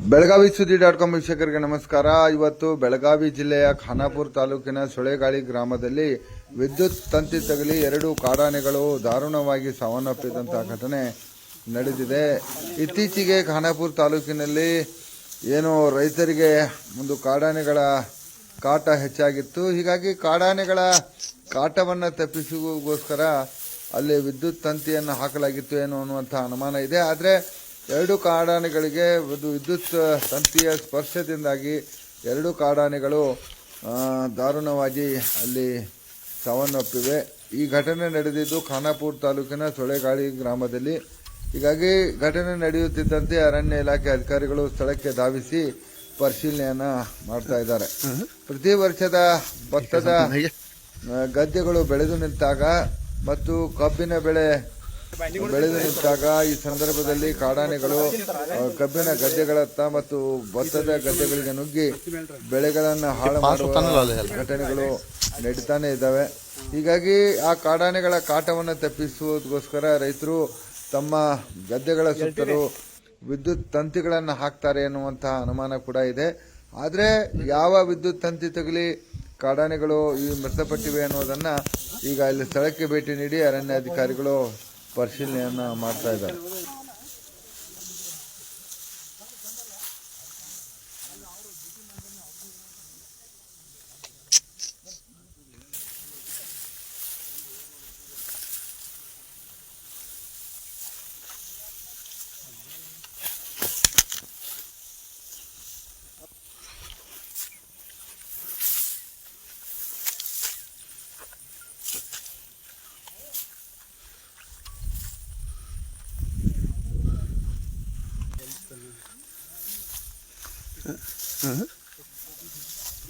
ಬೆಳಗಾವಿ ಸುದ್ದಿ dot com ವೀಕ್ಷಕರಿಗೆ ನಮಸ್ಕಾರ. ಇವತ್ತು ಬೆಳಗಾವಿ ಜಿಲ್ಲೆಯ ಖಾನಾಪುರ ತಾಲೂಕಿನ ಸುಳೆಗಾಳಿ ಗ್ರಾಮದಲ್ಲಿ ವಿದ್ಯುತ್ ತಂತಿ ತಗಲಿ ಎರಡು ಕಾಡಾನೆಗಳು ದಾರುಣವಾಗಿ ಸಾವನ್ನಪ್ಪಿದಂತಹ ಘಟನೆ ನಡೆದಿದೆ. ಇತ್ತೀಚೆಗೆ ಖಾನಾಪುರ ತಾಲೂಕಿನಲ್ಲಿ ಏನು ರೈತರಿಗೆ ಒಂದು ಕಾಡಾನೆಗಳ ಕಾಟ ಹೆಚ್ಚಾಗಿತ್ತು. ಹೀಗಾಗಿ ಕಾಡಾನೆಗಳ ಕಾಟವನ್ನು ತಪ್ಪಿಸುವುದಕ್ಕೋಸ್ಕರ ಅಲ್ಲಿ ವಿದ್ಯುತ್ ತಂತಿಯನ್ನು ಹಾಕಲಾಗಿತ್ತು ಏನು ಅನ್ನುವಂಥ ಅನುಮಾನ ಇದೆ. ಆದರೆ ಎರಡು ಕಾಡಾನೆಗಳಿಗೆ ಒಂದು ವಿದ್ಯುತ್ ತಂತಿಯ ಸ್ಪರ್ಶದಿಂದಾಗಿ ಎರಡು ಕಾಡಾನೆಗಳು ದಾರುಣವಾಗಿ ಅಲ್ಲಿ ಸಾವನ್ನಪ್ಪಿವೆ. ಈ ಘಟನೆ ನಡೆದಿದ್ದು ಖಾನಾಪುರ ತಾಲೂಕಿನ ಸೊಳೆಗಾಳಿ ಗ್ರಾಮದಲ್ಲಿ. ಹೀಗಾಗಿ ಘಟನೆ ನಡೆಯುತ್ತಿದ್ದಂತೆ ಅರಣ್ಯ ಇಲಾಖೆ ಅಧಿಕಾರಿಗಳು ಸ್ಥಳಕ್ಕೆ ಧಾವಿಸಿ ಪರಿಶೀಲನೆಯನ್ನ ಮಾಡ್ತಾ ಇದ್ದಾರೆ. ಪ್ರತಿ ವರ್ಷದ ಭತ್ತದ ಗದ್ದೆಗಳು ಬೆಳೆದು ನಿಂತಾಗ ಮತ್ತು ಕಬ್ಬಿನ ಬೆಳೆ ಬೆಳೆದು ನಿಂತಾಗ ಈ ಸಂದರ್ಭದಲ್ಲಿ ಕಾಡಾನೆಗಳು ಕಬ್ಬಿನ ಗದ್ದೆಗಳತ್ತ ಮತ್ತು ಭತ್ತದ ಗದ್ದೆಗಳಿಗೆ ನುಗ್ಗಿ ಬೆಳೆಗಳನ್ನು ಹಾಳು ಮಾಡುವ ಘಟನೆಗಳು ನಡೀತಾನೆ ಇದ್ದಾವೆ. ಹೀಗಾಗಿ ಆ ಕಾಡಾನೆಗಳ ಕಾಟವನ್ನು ತಪ್ಪಿಸುವುದಕ್ಕೋಸ್ಕರ ರೈತರು ತಮ್ಮ ಗದ್ದೆಗಳ ಸುತ್ತಲೂ ವಿದ್ಯುತ್ ತಂತಿಗಳನ್ನು ಹಾಕ್ತಾರೆ ಎನ್ನುವಂತಹ ಅನುಮಾನ ಕೂಡ ಇದೆ. ಆದರೆ ಯಾವ ವಿದ್ಯುತ್ ತಂತಿ ತಗಲಿ ಕಾಡಾನೆಗಳು ಈ ಮೃತಪಟ್ಟಿವೆ ಅನ್ನೋದನ್ನು ಈಗ ಇಲ್ಲಿ ಸ್ಥಳಕ್ಕೆ ಭೇಟಿ ನೀಡಿ ಅರಣ್ಯಾಧಿಕಾರಿಗಳು ಪರಿಶೀಲನೆಯನ್ನ ಮಾಡ್ತಾ ಇದ್ದಾರೆ.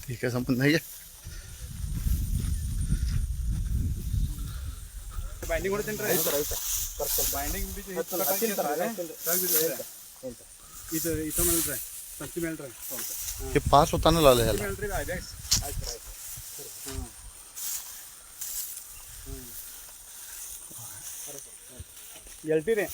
ठीक है संबंध नहीं है ಬೈಂಡಿಂಗ್ ಹೊಡಿತೀನಿ ಬೈಂಡಿಂಗ್ ಬಿದ್ದು ಇದು ಇದು ಮೇಲ್ರಿ ತಂತಿ ಮೇಲ್ರಿ ये पास होता ना लाल है ಮೇಲ್ರಿ ಅದೇ ಆಯ್ತು ಎಲ್ಟಿರಿ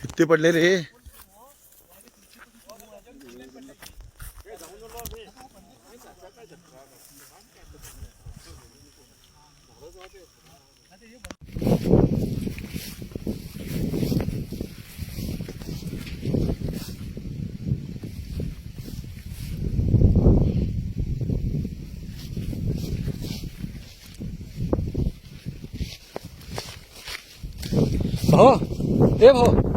कितनी पडले रे भाऊ ए भाऊ